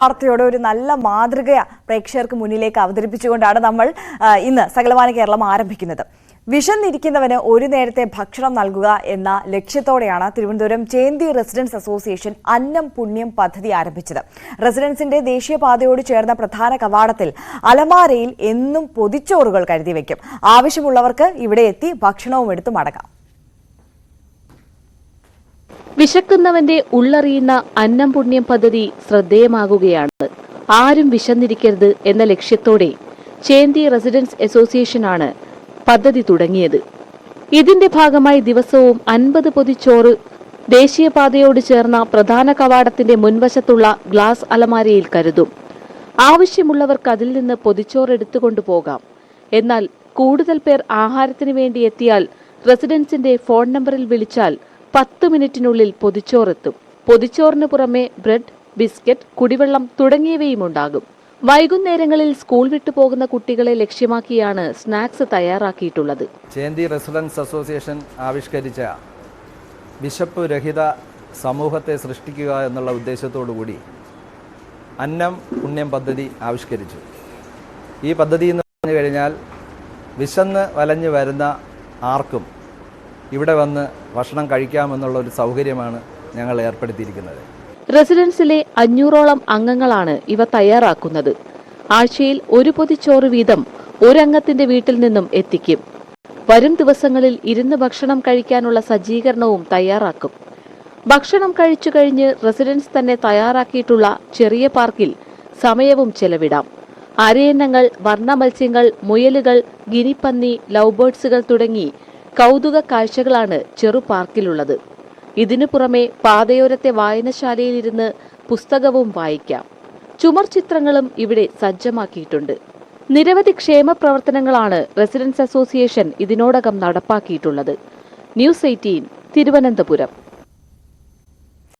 വാർത്തയോടെ ഒരു നല്ല മാതൃക പ്രേക്ഷകർക്ക് മുന്നിലേക്ക് അവതരിപ്പിച്ചുകൊണ്ടാണ് നമ്മൾ ഇന്ന് സകലമാന കേരളം ആരംഭിക്കുന്നത്. വിശന്നിരിക്കുന്നവന് ഒരു നേരത്തെ ഭക്ഷണം നൽകുക എന്ന ലക്ഷ്യത്തോടെയാണ് തിരുവനന്തപുരം ചേന്തി റെസിഡൻസ് അസോസിയേഷൻ അന്നം പുണ്യം പദ്ധതി ആരംഭിച്ചത്. റെസിഡൻസിന്റെ ദേശീയപാതയോട് ചേർന്ന പ്രധാന കവാടത്തിൽ അലമാരയിൽ എന്നും പൊതിച്ചോറുകൾ കരുതി വയ്ക്കും ആവശ്യമുള്ളവർക്ക് ഇവിടെ എത്തി ഭക്ഷണവും എടുത്തു മടങ്ങാം. വിശക്കുന്നവന്റെ ഉള്ളറിയുന്ന അന്നം പുണ്യം പദ്ധതി ശ്രദ്ധേയമാകുകയാണ്. ആരും വിശന്നിരിക്കരുത് എന്ന ലക്ഷ്യത്തോടെ ചേന്തി റെസിഡൻസ് അസോസിയേഷനാണ് പദ്ധതി തുടങ്ങിയത്. ഇതിന്റെ ഭാഗമായി ദിവസവും അൻപത് പൊതിച്ചോറ് ദേശീയപാതയോട് ചേർന്ന പ്രധാന കവാടത്തിന്റെ മുൻവശത്തുള്ള ഗ്ലാസ് അലമാരയിൽ കരുതും. ആവശ്യമുള്ളവർക്ക് അതിൽ നിന്ന് പൊതിച്ചോറ് എടുത്തുകൊണ്ടു പോകാം. എന്നാൽ കൂടുതൽ പേർ ആഹാരത്തിന് വേണ്ടി എത്തിയാൽ റെസിഡൻസിന്റെ ഫോൺ നമ്പറിൽ വിളിച്ചാൽ പത്ത് മിനിറ്റിനുള്ളിൽ പൊതിച്ചോറെത്തും. പൊതിച്ചോറിന് പുറമെ ബ്രെഡ് ബിസ്ക്കറ്റ് കുടിവെള്ളം തുടങ്ങിയവയും ഉണ്ടാകും വൈകുന്നേരങ്ങളിൽ സ്കൂൾ വിട്ടു പോകുന്ന കുട്ടികളെ ലക്ഷ്യമാക്കിയാണ് സ്നാക്സ് തയ്യാറാക്കിയിട്ടുള്ളത്. ചേന്തി റെസിഡൻസ് അസോസിയേഷൻ ആവിഷ്കരിച്ച വിശപ്പ് രഹിത സമൂഹത്തെ സൃഷ്ടിക്കുക എന്നുള്ള ഉദ്ദേശത്തോടു കൂടി അന്നം പുണ്യം പദ്ധതി ആവിഷ്കരിച്ചു. ഈ പദ്ധതി എന്ന് പറഞ്ഞു കഴിഞ്ഞാൽ വിശന്ന് വലഞ്ഞു വരുന്ന ആർക്കും ഇവിടെ വന്ന് ഭക്ഷണം കഴിക്കാമെന്നുള്ള ഒരു സൗകര്യമാണ് ഞങ്ങൾ ഏർപ്പെടുത്തിയിരിക്കുന്നത്. റെസിഡൻസിലെ അഞ്ഞൂറോളം അംഗങ്ങളാണ് ഇവ തയ്യാറാക്കുന്നത്. ആഴ്ചയിൽ ഒരു പൊതിച്ചോറ് വീതം ഒരംഗത്തിന്റെ വീട്ടിൽ നിന്നും എത്തിക്കും. വരും ദിവസങ്ങളിൽ ഇരുന്ന് ഭക്ഷണം കഴിക്കാനുള്ള സജ്ജീകരണവും തയ്യാറാക്കും. ഭക്ഷണം കഴിച്ചു കഴിഞ്ഞ് റെസിഡൻസ് തന്നെ തയ്യാറാക്കിയിട്ടുള്ള ചെറിയ പാർക്കിൽ സമയവും ചെലവിടാം. അരയന്നങ്ങൾ വർണ മത്സ്യങ്ങൾ മുയലുകൾ ഗിനിപ്പന്നി ലവ് ബേർഡ്സുകൾ തുടങ്ങി കൗതുക കാഴ്ചകളാണ് ചെറു പാർക്കിലുള്ളത്. ഇതിനു പുറമെ പാതയോരത്തെ വായനശാലയിലിരുന്ന് പുസ്തകവും വായിക്കാം. ചുമർ ചിത്രങ്ങളും ഇവിടെ സജ്ജമാക്കിയിട്ടുണ്ട്. നിരവധി ക്ഷേമ പ്രവർത്തനങ്ങളാണ് റെസിഡൻസ് അസോസിയേഷൻ ഇതിനോടകം നടപ്പാക്കിയിട്ടുള്ളത്. News eighteen Thiruvananthapuram.